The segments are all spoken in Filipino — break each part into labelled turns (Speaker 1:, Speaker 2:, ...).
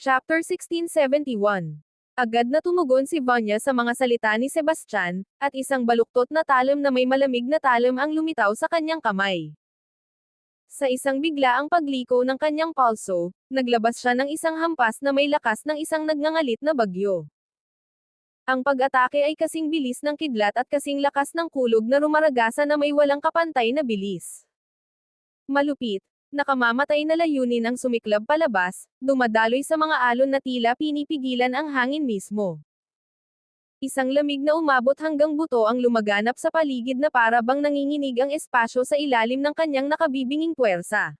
Speaker 1: Chapter 1671 Agad na tumugon si Vanya sa mga salita ni Sebastian, at isang baluktot na talam na may malamig na talam ang lumitaw sa kanyang kamay. Sa isang biglaang pagliko ng kanyang palso, naglabas siya ng isang hampas na may lakas ng isang nagngangalit na bagyo. Ang pag-atake ay kasing bilis ng kidlat at kasing lakas ng kulog na rumaragasa na may walang kapantay na bilis. Malupit, nakamamatay na layunin ang sumiklab palabas, dumadaloy sa mga alon na tila pinipigilan ang hangin mismo. Isang lamig na umabot hanggang buto ang lumaganap sa paligid na para bang nanginginig ang espasyo sa ilalim ng kanyang nakabibinging puwersa.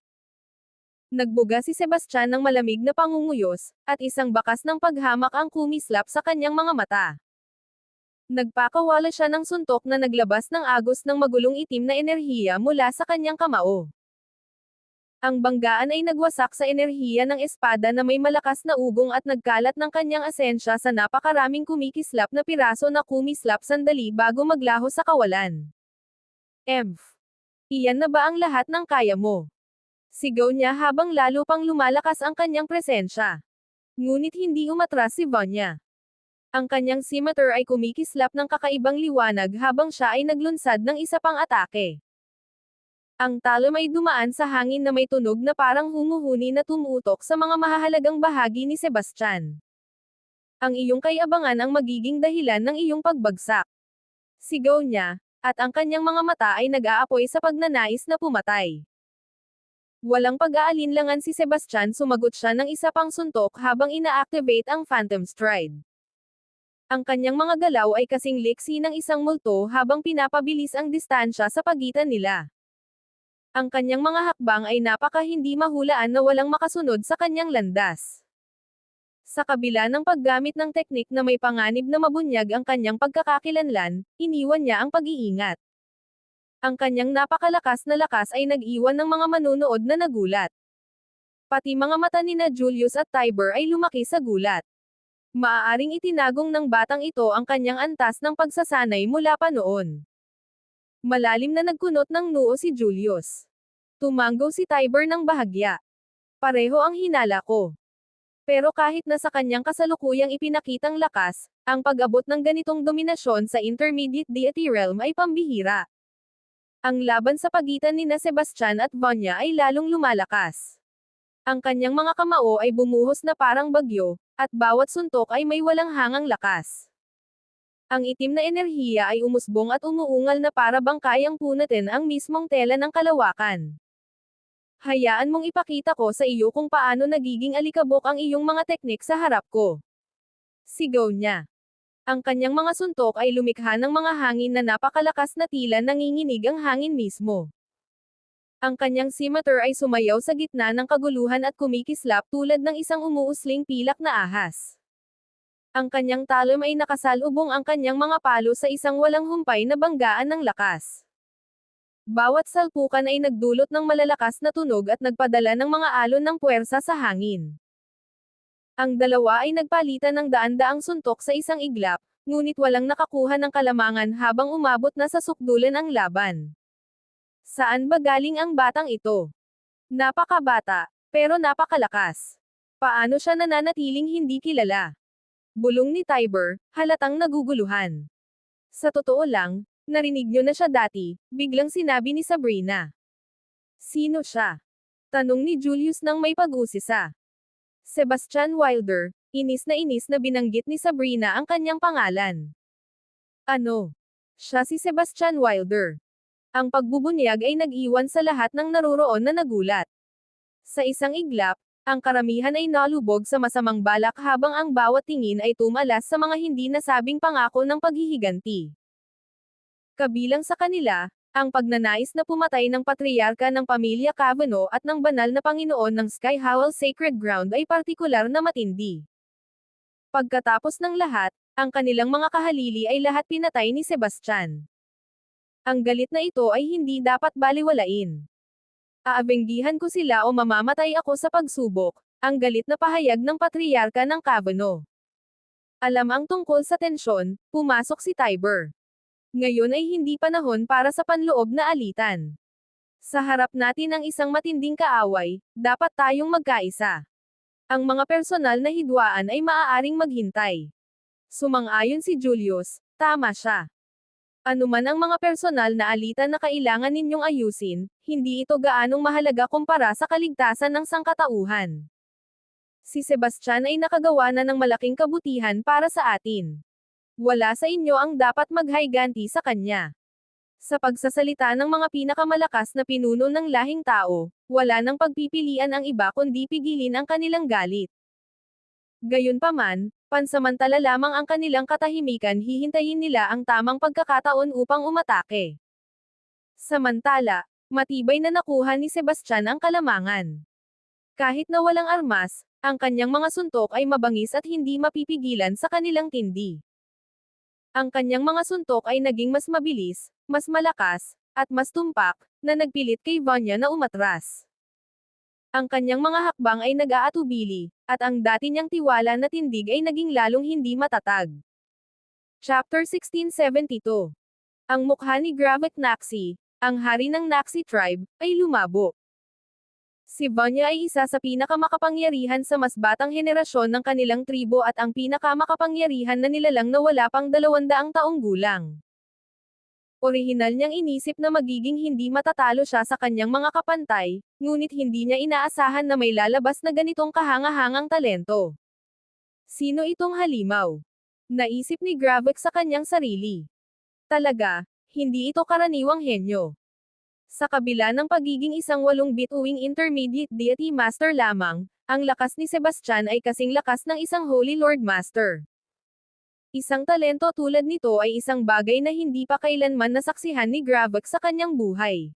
Speaker 1: Nagbuga si Sebastian ng malamig na pangunguyos, at isang bakas ng paghamak ang kumislap sa kanyang mga mata. Nagpakawala siya ng suntok na naglabas ng agos ng magulong itim na enerhiya mula sa kanyang kamao. Ang banggaan ay nagwasak sa enerhiya ng espada na may malakas na ugong at nagkalat ng kanyang asensya sa napakaraming kumikislap na piraso na kumislap sandali bago maglaho sa kawalan. Emph! Iyan na ba ang lahat ng kaya mo? Sigaw niya habang lalo pang lumalakas ang kanyang presensya. Ngunit hindi umatras si Vanya. Ang kanyang scimitar ay kumikislap ng kakaibang liwanag habang siya ay naglunsad ng isa pang atake. Ang talam ay dumaan sa hangin na may tunog na parang humuhuni na tumutok sa mga mahahalagang bahagi ni Sebastian. Ang iyong kayabangan ang magiging dahilan ng iyong pagbagsak. Sigaw niya, at ang kanyang mga mata ay nag-aapoy sa pagnanais na pumatay. Walang pag-aalinlangan si Sebastian sumagot siya ng isa pang suntok habang ina-activate ang Phantom Stride. Ang kanyang mga galaw ay kasing liksi ng isang multo habang pinapabilis ang distansya sa pagitan nila. Ang kanyang mga hakbang ay napaka hindi mahulaan na walang makasunod sa kanyang landas. Sa kabila ng paggamit ng teknik na may panganib na mabunyag ang kanyang pagkakakilanlan, iniwan niya ang pag-iingat. Ang kanyang napakalakas na lakas ay nag-iwan ng mga manunood na nagulat. Pati mga mata ni na Julius at Tiber ay lumaki sa gulat. Maaaring itinagong ng batang ito ang kanyang antas ng pagsasanay mula pa noon. Malalim na nagkunot ng noo si Julius. Tumanggo si Tiber ng bahagya. Pareho ang hinala ko. Pero kahit na sa kanyang kasalukuyang ipinakitang lakas, ang pag-abot ng ganitong dominasyon sa intermediate deity realm ay pambihira. Ang laban sa pagitan ni na Sebastian at Vanya ay lalong lumalakas. Ang kanyang mga kamao ay bumuhos na parang bagyo, at bawat suntok ay may walang hangang lakas. Ang itim na enerhiya ay umusbong at umuungal na para bang kayang punatin ang mismong tela ng kalawakan. Hayaan mong ipakita ko sa iyo kung paano nagiging alikabok ang iyong mga teknik sa harap ko. Sigaw niya. Ang kanyang mga suntok ay lumikha ng mga hangin na napakalakas na tila nanginginig ang hangin mismo. Ang kanyang scimitar ay sumayaw sa gitna ng kaguluhan at kumikislap tulad ng isang umuusling pilak na ahas. Ang kanyang talom ay nakasalubong ang kanyang mga palo sa isang walang humpay na banggaan ng lakas. Bawat salpukan ay nagdulot ng malalakas na tunog at nagpadala ng mga alon ng puwersa sa hangin. Ang dalawa ay nagpalitan ng daan-daang suntok sa isang iglap, ngunit walang nakakuha ng kalamangan habang umabot na sa sukdulan ang laban. Saan ba galing ang batang ito? Napakabata, pero napakalakas. Paano siya nananatiling hindi kilala? Bulong ni Tiber, halatang naguguluhan. Sa totoo lang, narinig niyo na siya dati, biglang sinabi ni Sabrina. Sino siya? Tanong ni Julius nang may pag-usisa. Sebastian Wilder, inis na inis na binanggit ni Sabrina ang kanyang pangalan. Ano? Siya si Sebastian Wilder. Ang pagbubunyag ay nag-iwan sa lahat ng naroroon na nagulat. Sa isang iglap, ang karamihan ay nalubog sa masamang balak habang ang bawat tingin ay tumalas sa mga hindi nasabing pangako ng paghihiganti. Kabilang sa kanila, ang pagnanais na pumatay ng patriarka ng pamilya Cavano at ng banal na Panginoon ng Sky Howl Sacred Ground ay partikular na matindi. Pagkatapos ng lahat, ang kanilang mga kahalili ay lahat pinatay ni Sebastian. Ang galit na ito ay hindi dapat baliwalain. Aabenggihan ko sila o mamamatay ako sa pagsubok, ang galit na pahayag ng patriarka ng Cavano. Alam ang tungkol sa tensyon, pumasok si Tiber. Ngayon ay hindi panahon para sa panloob na alitan. Sa harap natin ang isang matinding kaaway, dapat tayong magkaisa. Ang mga personal na hidwaan ay maaaring maghintay. Sumang-ayon si Julius, tama siya. Anuman ang mga personal na alitan na kailangan ninyong ayusin, hindi ito gaanong mahalaga kumpara sa kaligtasan ng sangkatauhan. Si Sebastian ay nakagawa na ng malaking kabutihan para sa atin. Wala sa inyo ang dapat maghayganti sa kanya. Sa pagsasalita ng mga pinakamalakas na pinuno ng lahing tao, wala nang pagpipilian ang iba kundi pigilin ang kanilang galit. Gayunpaman, pansamantala lamang ang kanilang katahimikan hihintayin nila ang tamang pagkakataon upang umatake. Samantala, matibay na nakuha ni Sebastian ang kalamangan. Kahit na walang armas, ang kanyang mga suntok ay mabangis at hindi mapipigilan sa kanilang tindi. Ang kanyang mga suntok ay naging mas mabilis, mas malakas, at mas tumpak, na nagpilit kay Vanya na umatras. Ang kanyang mga hakbang ay nag-aatubili, at ang dati niyang tiwala na tindig ay naging lalong hindi matatag. Chapter 1672 Ang mukha ni Gravik Naxi, ang hari ng Naxi tribe, ay lumabo. Si Vanya ay isa sa pinakamakapangyarihan sa mas batang henerasyon ng kanilang tribo at ang pinakamakapangyarihan na nilalang na wala pang dalawandaang taong gulang. Orihinal niyang inisip na magiging hindi matatalo siya sa kanyang mga kapantay, ngunit hindi niya inaasahan na may lalabas na ganitong kahangahangang talento. Sino itong halimaw? Naisip ni Gravik sa kanyang sarili. Talaga, hindi ito karaniwang henyo. Sa kabila ng pagiging isang walong bituing intermediate deity master lamang, ang lakas ni Sebastian ay kasing lakas ng isang Holy Lord Master. Isang talento tulad nito ay isang bagay na hindi pa kailanman nasaksihan ni Gravik sa kanyang buhay.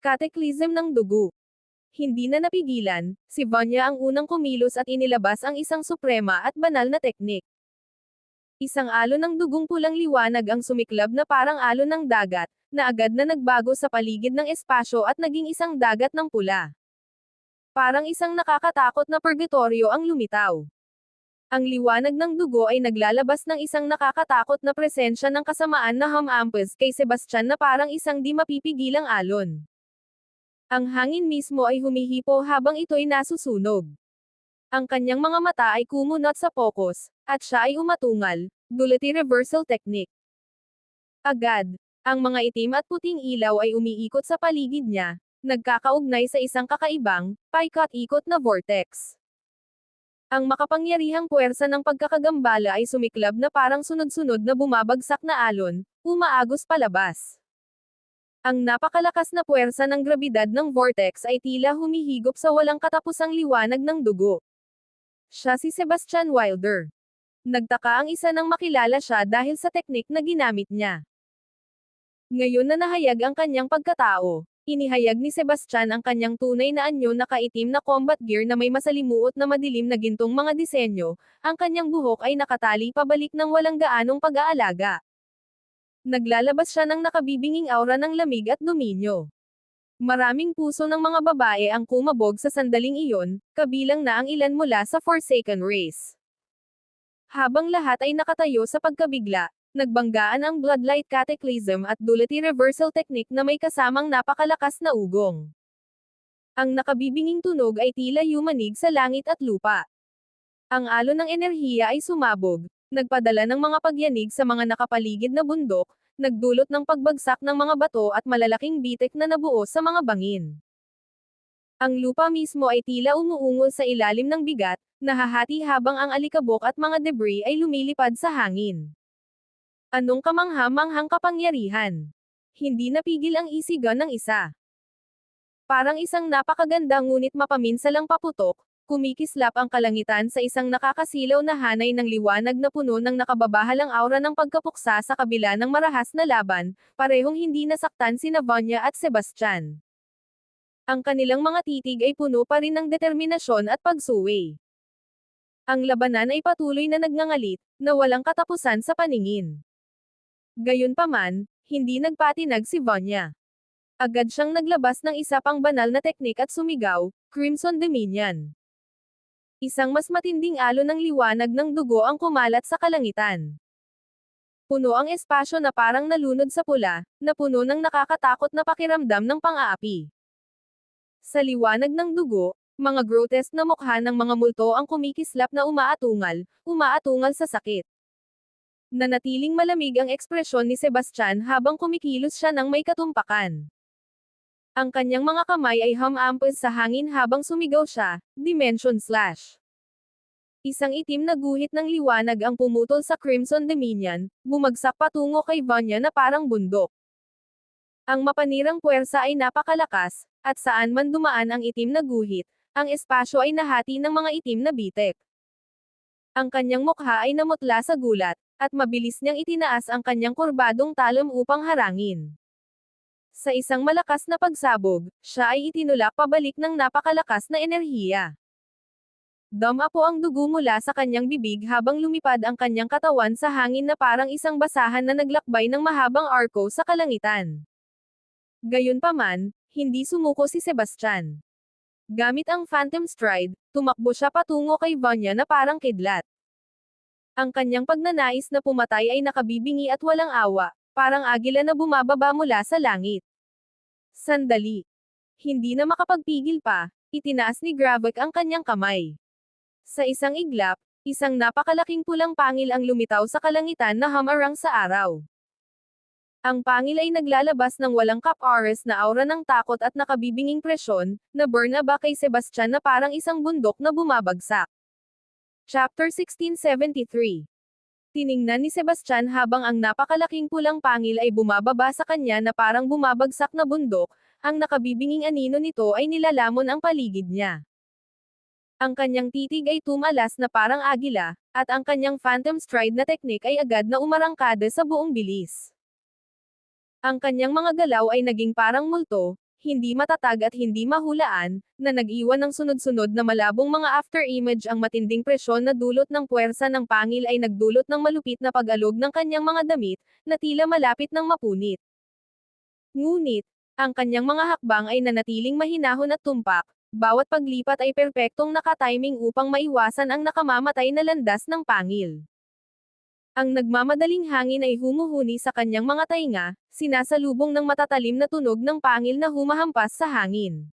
Speaker 1: Cataclysm ng dugo. Hindi na napigilan, si Vanya ang unang kumilos at inilabas ang isang suprema at banal na teknik. Isang alon ng dugong pulang liwanag ang sumiklab na parang alon ng dagat, na agad na nagbago sa paligid ng espasyo at naging isang dagat ng pula. Parang isang nakakatakot na purgatorio ang lumitaw. Ang liwanag ng dugo ay naglalabas ng isang nakakatakot na presensya ng kasamaan na humampes kay Sebastian na parang isang di mapipigilang alon. Ang hangin mismo ay humihipo habang ito'y nasusunog. Ang kanyang mga mata ay kumunot sa focus, at siya ay umatungal, Duality Reversal Technique. Agad, ang mga itim at puting ilaw ay umiikot sa paligid niya, nagkakaugnay sa isang kakaibang, paikot-ikot na vortex. Ang makapangyarihang puwersa ng pagkakagambala ay sumiklab na parang sunod-sunod na bumabagsak na alon, umaagos palabas. Ang napakalakas na puwersa ng grabidad ng vortex ay tila humihigop sa walang katapusang liwanag ng dugo. Siya si Sebastian Wilder. Nagtaka ang isa nang makilala siya dahil sa teknik na ginamit niya. Ngayon na nahayag ang kanyang pagkatao, inihayag ni Sebastian ang kanyang tunay na anyo na kaitim na combat gear na may masalimuot na madilim na gintong mga disenyo, ang kanyang buhok ay nakatali pabalik ng walang gaanong pag-aalaga. Naglalabas siya ng nakabibinging aura ng lamig at dominyo. Maraming puso ng mga babae ang kumabog sa sandaling iyon, kabilang na ang ilan mula sa Forsaken Race. Habang lahat ay nakatayo sa pagkabigla, nagbanggaan ang Bloodlight Cataclysm at Duality Reversal Technique na may kasamang napakalakas na ugong. Ang nakabibinging tunog ay tila yumanig sa langit at lupa. Ang alon ng enerhiya ay sumabog, nagpadala ng mga pagyanig sa mga nakapaligid na bundok, nagdulot ng pagbagsak ng mga bato at malalaking bitik na nabuo sa mga bangin. Ang lupa mismo ay tila umuungol sa ilalim ng bigat, nahahati habang ang alikabok at mga debris ay lumilipad sa hangin. Anong kamangha-manghang kapangyarihan? Hindi napigil ang isigan ng isa. Parang isang napakaganda ngunit mapaminsalang paputok, Kumikislap ang kalangitan sa isang nakakasilaw na hanay ng liwanag na puno ng nakababahalang aura ng pagkapuksa sa kabila ng marahas na laban, parehong hindi nasaktan si Navonya at Sebastian. Ang kanilang mga titig ay puno pa rin ng determinasyon at pagsuwi. Ang labanan ay patuloy na nagngangalit, na walang katapusan sa paningin. Gayunpaman, hindi nagpatinag si Vanya. Agad siyang naglabas ng isa pang banal na teknik at sumigaw, Crimson Dominion. Isang mas matinding alon ng liwanag ng dugo ang kumalat sa kalangitan. Puno ang espasyo na parang nalunod sa pula, na puno ng nakakatakot na pakiramdam ng pang-aapi. Sa liwanag ng dugo, Mga grotesque na mukha ng mga multo ang kumikislap na umaatungal, umaatungal sa sakit. Nanatiling malamig ang ekspresyon ni Sebastian habang kumikilos siya ng may katumpakan. Ang kanyang mga kamay ay humampes sa hangin habang sumigaw siya, Dimension Slash. Isang itim na guhit ng liwanag ang pumutol sa Crimson Dominion, bumagsak patungo kay Vanya na parang bundok. Ang mapanirang puwersa ay napakalakas, at saan man dumaan ang itim na guhit, ang espasyo ay nahati ng mga itim na bitek. Ang kanyang mukha ay namutla sa gulat, at mabilis niyang itinaas ang kanyang kurbadong talom upang harangin. Sa isang malakas na pagsabog, siya ay itinulak pabalik ng napakalakas na enerhiya. Dama po ang dugo mula sa kanyang bibig habang lumipad ang kanyang katawan sa hangin na parang isang basahan na naglakbay ng mahabang arko sa kalangitan. Gayunpaman, hindi sumuko si Sebastian. Gamit ang Phantom Stride, tumakbo siya patungo kay Vanya na parang kidlat. Ang kanyang pagnanais na pumatay ay nakabibingi at walang awa, parang agila na bumababa mula sa langit. Sandali. Hindi na makapagpigil pa, itinaas ni Gravik ang kanyang kamay. Sa isang iglap, isang napakalaking pulang pangil ang lumitaw sa kalangitan na hamarang sa araw. Ang pangil ay naglalabas ng walang kap-ares na aura ng takot at nakabibinging presyon, na Bernaba kay Sebastian na parang isang bundok na bumabagsak. Chapter 1673 Tiningnan ni Sebastian habang ang napakalaking pulang pangil ay bumababa sa kanya na parang bumabagsak na bundok, ang nakabibinging anino nito ay nilalamon ang paligid niya. Ang kanyang titig ay tumalas na parang agila, at ang kanyang phantom stride na teknik ay agad na umarangkada sa buong bilis. Ang kanyang mga galaw ay naging parang multo, hindi matatag at hindi mahulaan, na nag-iwan ng sunod-sunod na malabong mga after-image ang matinding presyon na dulot ng puwersa ng pangil ay nagdulot ng malupit na pag-alog ng kanyang mga damit, na tila malapit ng mapunit. Ngunit, ang kanyang mga hakbang ay nanatiling mahinahon at tumpak, bawat paglipat ay perpektong nakatiming upang maiwasan ang nakamamatay na landas ng pangil. Ang nagmamadaling hangin ay humuhuni sa kanyang mga tainga, sinasalubong ng matatalim na tunog ng pangil na humahampas sa hangin.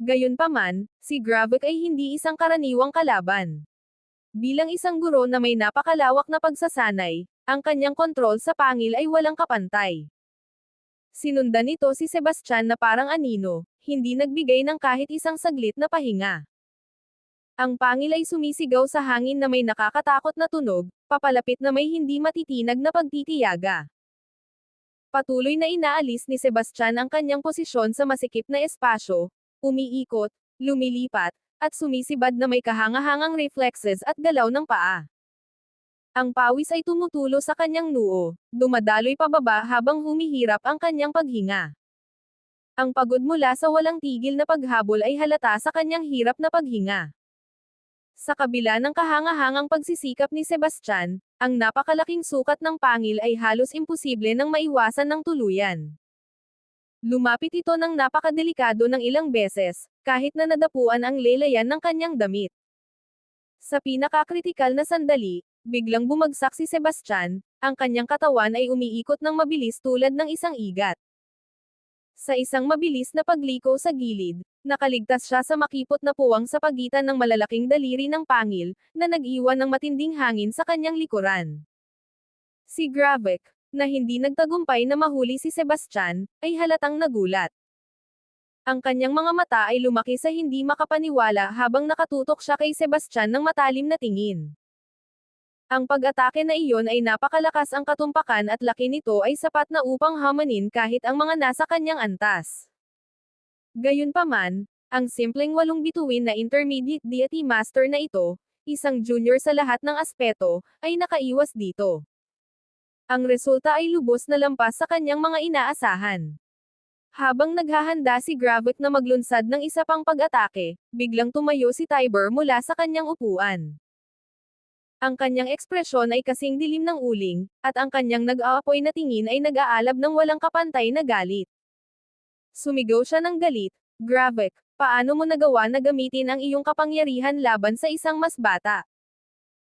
Speaker 1: Gayunpaman, si Gravik ay hindi isang karaniwang kalaban. Bilang isang guro na may napakalawak na pagsasanay, ang kanyang kontrol sa pangil ay walang kapantay. Sinundan nito si Sebastian na parang anino, hindi nagbigay ng kahit isang saglit na pahinga. Ang pangil ay sumisigaw sa hangin na may nakakatakot na tunog, papalapit na may hindi matitinag na pagtitiyaga. Patuloy na inaalis ni Sebastian ang kanyang posisyon sa masikip na espasyo, umiikot, lumilipat, at sumisibad na may kahangahangang reflexes at galaw ng paa. Ang pawis ay tumutulo sa kanyang noo, dumadaloy pababa habang humihirap ang kanyang paghinga. Ang pagod mula sa walang tigil na paghabol ay halata sa kanyang hirap na paghinga. Sa kabila ng kahangahangang pagsisikap ni Sebastian, ang napakalaking sukat ng pangil ay halos imposible nang maiwasan ng tuluyan. Lumapit ito ng napakadelikado ng ilang beses, kahit na nadapuan ang lelayan ng kanyang damit. Sa pinakakritikal na sandali, biglang bumagsak si Sebastian, ang kanyang katawan ay umiikot ng mabilis tulad ng isang igat. Sa isang mabilis na pagliko sa gilid, nakaligtas siya sa makipot na puwang sa pagitan ng malalaking daliri ng pangil, na nag-iwan ng matinding hangin sa kanyang likuran. Si Gravik, na hindi nagtagumpay na mahuli si Sebastian, ay halatang nagulat. Ang kanyang mga mata ay lumaki sa hindi makapaniwala habang nakatutok siya kay Sebastian ng matalim na tingin. Ang pag-atake na iyon ay napakalakas ang katumpakan at laki nito ay sapat na upang hamanin kahit ang mga nasa kanyang antas. Gayunpaman, ang simpleng walong bituin na intermediate deity master na ito, isang junior sa lahat ng aspeto, ay nakaiwas dito. Ang resulta ay lubos na lampas sa kanyang mga inaasahan. Habang naghahanda si Gravik na maglunsad ng isa pang pag-atake, biglang tumayo si Tiber mula sa kanyang upuan. Ang kanyang ekspresyon ay kasing dilim ng uling, at ang kanyang nag-aapoy na tingin ay nag-aalab ng walang kapantay na galit. Sumigaw siya ng galit, Gravik, paano mo nagawa na gamitin ang iyong kapangyarihan laban sa isang mas bata?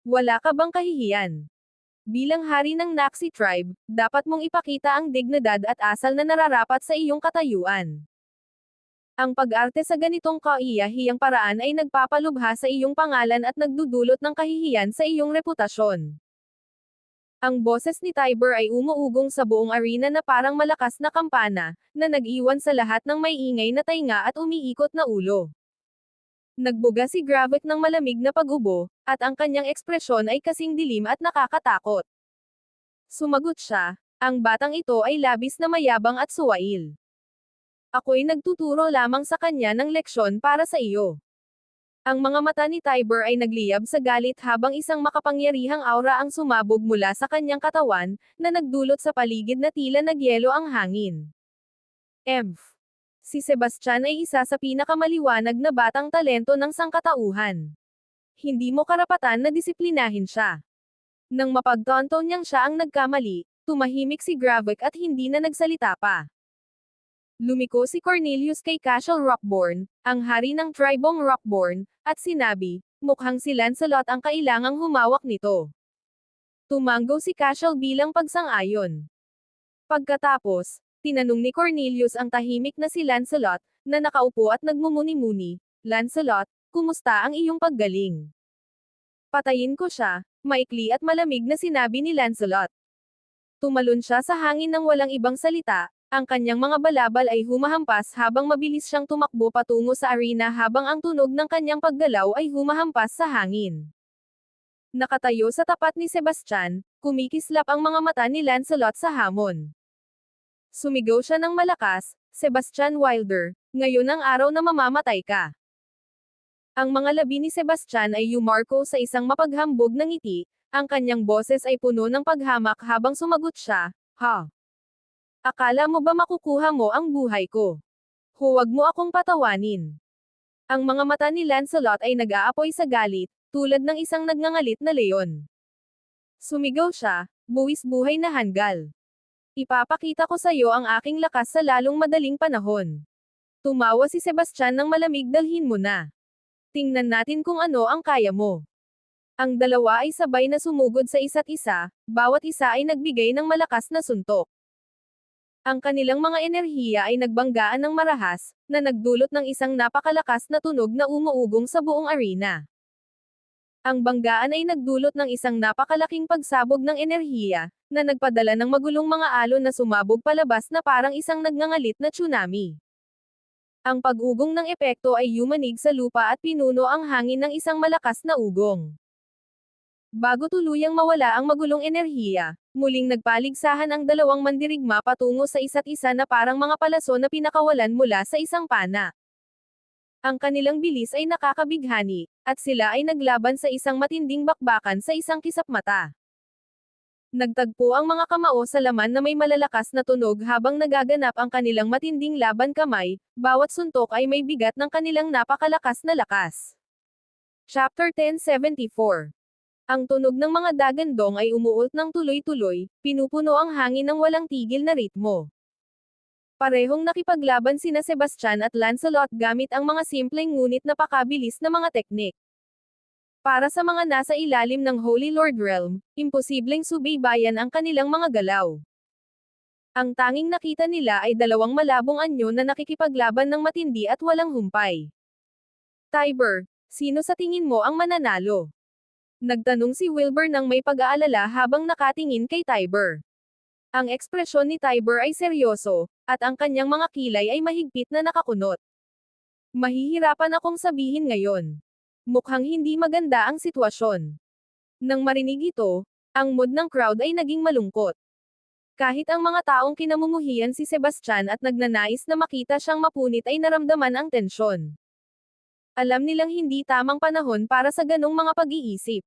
Speaker 1: Wala ka bang kahihiyan? Bilang hari ng Naxi tribe, dapat mong ipakita ang dignidad at asal na nararapat sa iyong katayuan. Ang pag-arte sa ganitong kaiyahiyang paraan ay nagpapalubha sa iyong pangalan at nagdudulot ng kahihiyan sa iyong reputasyon. Ang boses ni Tiber ay umuugong sa buong arena na parang malakas na kampana, na nag-iwan sa lahat ng may ingay na tainga at umiikot na ulo. Nagbuga si Gravik ng malamig na pag-ubo, at ang kanyang ekspresyon ay kasing dilim at nakakatakot. Sumagot siya, ang batang ito ay labis na mayabang at suwail. Ako'y nagtuturo lamang sa kanya ng leksyon para sa iyo. Ang mga mata ni Tiber ay nagliyab sa galit habang isang makapangyarihang aura ang sumabog mula sa kanyang katawan, na nagdulot sa paligid na tila nagyelo ang hangin. Emph. Si Sebastian ay isa sa pinakamaliwanag na batang talento ng sangkatauhan. Hindi mo karapatan na disiplinahin siya. Nang mapagtonto niyang siya ang nagkamali, tumahimik si Gravik at hindi na nagsalita pa. Lumiko si Cornelius kay Cashel Rockborn, ang hari ng tribong Rockborn, at sinabi, mukhang si Lancelot ang kailangang humawak nito. Tumanggo si Cashel bilang pagsang-ayon. Pagkatapos, tinanong ni Cornelius ang tahimik na si Lancelot, na nakaupo at nagmumuni-muni, Lancelot, kumusta ang iyong paggaling? Patayin ko siya, maikli at malamig na sinabi ni Lancelot. Tumalon siya sa hangin ng walang ibang salita, ang kanyang mga balabal ay humahampas habang mabilis siyang tumakbo patungo sa arena habang ang tunog ng kanyang paggalaw ay humahampas sa hangin. Nakatayo sa tapat ni Sebastian, kumikislap ang mga mata ni Lancelot sa hamon. Sumigaw siya ng malakas, Sebastian Wilder, ngayon ang araw na mamamatay ka. Ang mga labi ni Sebastian ay yumarko sa isang mapaghambog na ngiti, ang kanyang boses ay puno ng paghamak habang sumagot siya, ha. Akala mo ba makukuha mo ang buhay ko? Huwag mo akong patawanin. Ang mga mata ni Lancelot ay nag-aapoy sa galit, tulad ng isang nagngangalit na leon. Sumigaw siya, buwis buhay na hanggal. Ipapakita ko sa iyo ang aking lakas sa lalong madaling panahon. Tumawa si Sebastian ng malamig dalhin mo na. Tingnan natin kung ano ang kaya mo. Ang dalawa ay sabay na sumugod sa isa't isa, bawat isa ay nagbigay ng malakas na suntok. Ang kanilang mga enerhiya ay nagbanggaan ng marahas, na nagdulot ng isang napakalakas na tunog na umuugong sa buong arena. Ang banggaan ay nagdulot ng isang napakalaking pagsabog ng enerhiya, na nagpadala ng magulong mga alon na sumabog palabas na parang isang nagngangalit na tsunami. Ang pag-ugong ng epekto ay yumanig sa lupa at pinuno ang hangin ng isang malakas na ugong. Bago tuluyang mawala ang magulong enerhiya, muling nagpaligsahan ang dalawang mandirigma patungo sa isa't isa na parang mga palaso na pinakawalan mula sa isang pana. Ang kanilang bilis ay nakakabighani, at sila ay naglaban sa isang matinding bakbakan sa isang kisap mata. Nagtagpo ang mga kamao sa laman na may malalakas na tunog habang nagaganap ang kanilang matinding laban kamay, bawat suntok ay may bigat ng kanilang napakalakas na lakas. Chapter 1074 ang tunog ng mga dagandong ay umuult ng tuloy-tuloy, pinupuno ang hangin ng walang tigil na ritmo. Parehong nakipaglaban sina Sebastian at Lancelot gamit ang mga simpleng ngunit napakabilis na mga teknik. Para sa mga nasa ilalim ng Holy Lord Realm, imposibleng subaybayan ang kanilang mga galaw. Ang tanging nakita nila ay dalawang malabong anyo na nakikipaglaban ng matindi at walang humpay. Tiber, sino sa tingin mo ang mananalo? Nagtanong si Wilbur nang may pag-aalala habang nakatingin kay Tiber. Ang ekspresyon ni Tiber ay seryoso, at ang kanyang mga kilay ay mahigpit na nakakunot. Mahihirapan akong sabihin ngayon. Mukhang hindi maganda ang sitwasyon. Nang marinig ito, ang mood ng crowd ay naging malungkot. Kahit ang mga taong kinamumuhian si Sebastian at nagnanais na makita siyang mapunit ay naramdaman ang tensyon. Alam nilang hindi tamang panahon para sa ganong mga pag-iisip.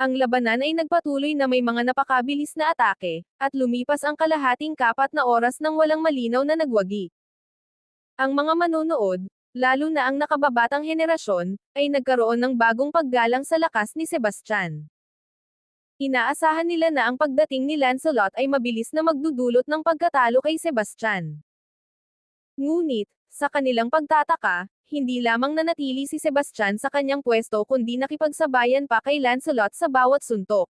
Speaker 1: Ang labanan ay nagpatuloy na may mga napakabilis na atake, at lumipas ang kalahating kapat na oras nang walang malinaw na nagwagi. Ang mga manonood, lalo na ang nakababatang henerasyon, ay nagkaroon ng bagong paggalang sa lakas ni Sebastian. Inaasahan nila na ang pagdating ni Lancelot ay mabilis na magdudulot ng pagkatalo kay Sebastian. Ngunit, sa kanilang pagtataka, hindi lamang nanatili si Sebastian sa kanyang pwesto kundi nakipagsabayan pa kay Lancelot sa bawat suntok.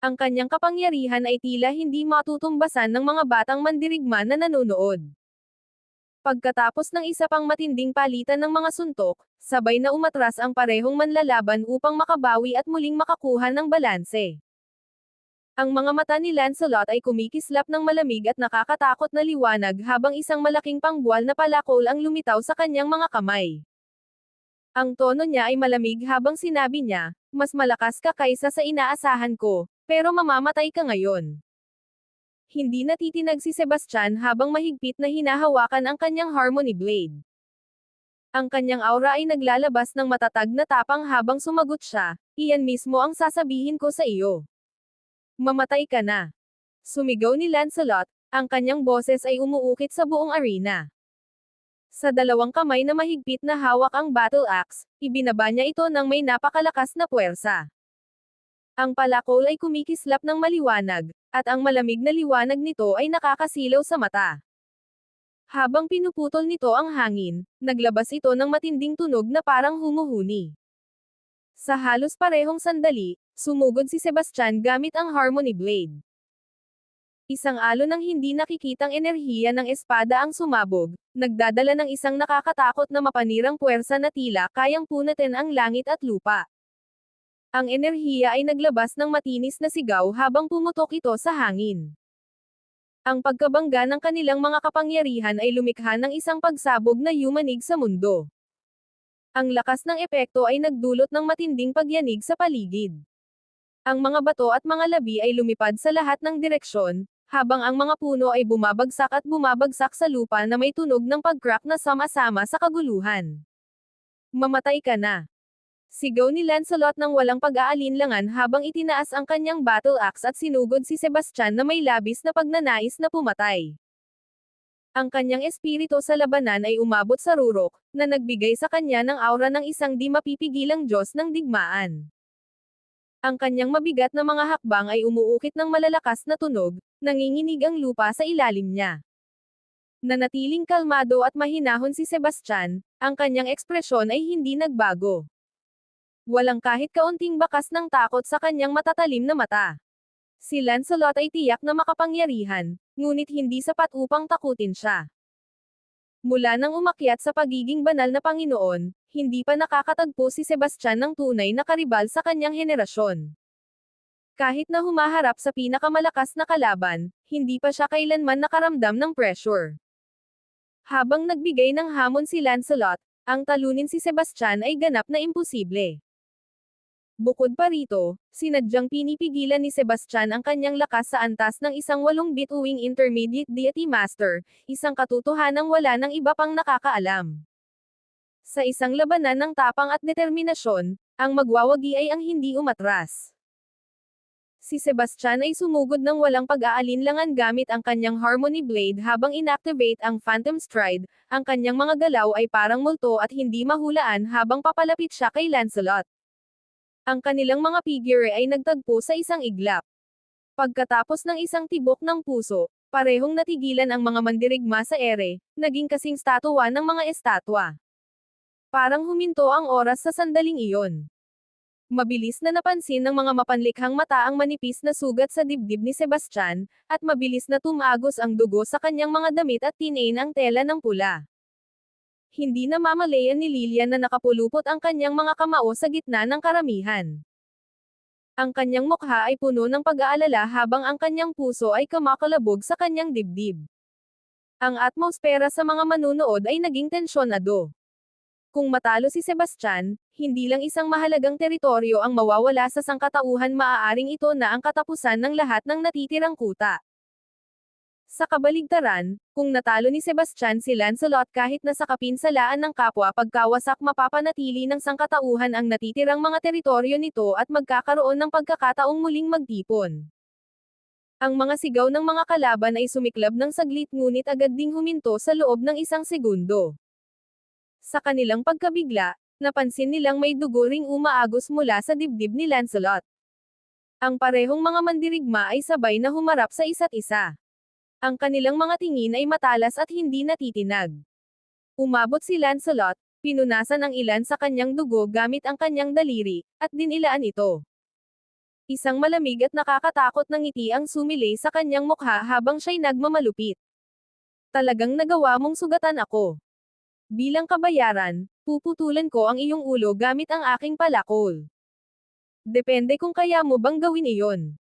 Speaker 1: Ang kanyang kapangyarihan ay tila hindi matutumbasan ng mga batang mandirigma na nanonood. Pagkatapos ng isa pang matinding palitan ng mga suntok, sabay na umatras ang parehong manlalaban upang makabawi at muling makakuha ng balanse. Ang mga mata ni Lancelot ay kumikislap ng malamig at nakakatakot na liwanag habang isang malaking pangbuwal na palakol ang lumitaw sa kanyang mga kamay. Ang tono niya ay malamig habang sinabi niya, mas malakas ka kaysa sa inaasahan ko, pero mamamatay ka ngayon. Hindi natitinag si Sebastian habang mahigpit na hinahawakan ang kanyang Harmony Blade. Ang kanyang aura ay naglalabas ng matatag na tapang habang sumagot siya, iyan mismo ang sasabihin ko sa iyo. Mamatay ka na. Sumigaw ni Lancelot, ang kanyang boses ay umuukit sa buong arena. Sa dalawang kamay na mahigpit na hawak ang battle axe, ibinaba niya ito ng may napakalakas na puwersa. Ang palakol ay kumikislap ng maliwanag, at ang malamig na liwanag nito ay nakakasilaw sa mata. Habang pinuputol nito ang hangin, naglabas ito ng matinding tunog na parang humuhuni. Sa halos parehong sandali, Sumugod si Sebastian gamit ang Harmony Blade. Isang alo ng hindi nakikitang enerhiya ng espada ang sumabog, nagdadala ng isang nakakatakot na mapanirang puwersa na tila kayang punatin ang langit at lupa. Ang enerhiya ay naglabas ng matinis na sigaw habang pumutok ito sa hangin. Ang pagkabangga ng kanilang mga kapangyarihan ay lumikha ng isang pagsabog na yumanig sa mundo. Ang lakas ng epekto ay nagdulot ng matinding pagyanig sa paligid. Ang mga bato at mga labi ay lumipad sa lahat ng direksyon, habang ang mga puno ay bumabagsak at bumabagsak sa lupa na may tunog ng pag-crack na sama-sama sa kaguluhan. Mamatay ka na. Sigaw ni Lancelot ng walang pag-aalinlangan habang itinaas ang kanyang battle axe at sinugod si Sebastian na may labis na pagnanais na pumatay. Ang kanyang espiritu sa labanan ay umabot sa rurok, na nagbigay sa kanya ng aura ng isang di mapipigilang Diyos ng digmaan. Ang kanyang mabigat na mga hakbang ay umuukit ng malalakas na tunog, nanginginig ang lupa sa ilalim niya. Nanatiling kalmado at mahinahon si Sebastian, ang kanyang ekspresyon ay hindi nagbago. Walang kahit kaunting bakas ng takot sa kanyang matatalim na mata. Si Lancelot ay tiyak na makapangyarihan, ngunit hindi sapat upang takutin siya. Mula nang umakyat sa pagiging banal na Panginoon, hindi pa nakakatagpo si Sebastian ng tunay na karibal sa kanyang henerasyon. Kahit na humaharap sa pinakamalakas na kalaban, hindi pa siya kailanman nakaramdam ng pressure. Habang nagbigay ng hamon si Lancelot, ang talunin si Sebastian ay ganap na imposible. Bukod pa rito, sinadyang pinipigilan ni Sebastian ang kanyang lakas sa antas ng isang walong bituing intermediate deity master, isang katotohanang wala ng iba pang nakakaalam. Sa isang labanan ng tapang at determinasyon, ang magwawagi ay ang hindi umatras. Si Sebastian ay sumugod ng walang pag-aalinlangan gamit ang kanyang Harmony Blade habang inactivate ang Phantom Stride, ang kanyang mga galaw ay parang multo at hindi mahulaan habang papalapit siya kay Lancelot. Ang kanilang mga figure ay nagtagpo sa isang iglap. Pagkatapos ng isang tibok ng puso, parehong natigilan ang mga mandirigma sa ere, naging kasing statwa ng mga estatwa. Parang huminto ang oras sa sandaling iyon. Mabilis na napansin ng mga mapanlikhang mata ang manipis na sugat sa dibdib ni Sebastian, at mabilis na tumagos ang dugo sa kanyang mga damit at tinain ang tela ng pula. Hindi na mamalayan ni Lilian na nakapulupot ang kanyang mga kamao sa gitna ng karamihan. Ang kanyang mukha ay puno ng pag-aalala habang ang kanyang puso ay kamakalabog sa kanyang dibdib. Ang atmosfera sa mga manunood ay naging tensyonado. Kung matalo si Sebastian, hindi lang isang mahalagang teritoryo ang mawawala sa sangkatauhan maaaring ito na ang katapusan ng lahat ng natitirang kuta. Sa kabaligtaran, kung natalo ni Sebastian si Lancelot kahit na sa kapinsalaan ng kapwa pagkawasak mapapanatili ng sangkatauhan ang natitirang mga teritoryo nito at magkakaroon ng pagkakataong muling magtipon. Ang mga sigaw ng mga kalaban ay sumiklab ng saglit ngunit agad ding huminto sa loob ng isang segundo. Sa kanilang pagkabigla, napansin nilang may dugo ring umaagos mula sa dibdib ni Lancelot. Ang parehong mga mandirigma ay sabay na humarap sa isa't isa. Ang kanilang mga tingin ay matalas at hindi natitinag. Umabot si Lancelot, pinunasan ang ilan sa kanyang dugo gamit ang kanyang daliri, at dinilaan ito. Isang malamig at nakakatakot na ngiti ang sumilay sa kanyang mukha habang siya'y nagmamalupit. Talagang nagawa mong sugatan ako. Bilang kabayaran, puputulan ko ang iyong ulo gamit ang aking palakol. Depende kung kaya mo bang gawin iyon.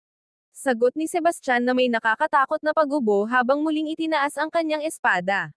Speaker 1: Sagot ni Sebastian na may nakakatakot na pagubo habang muling itinaas ang kanyang espada.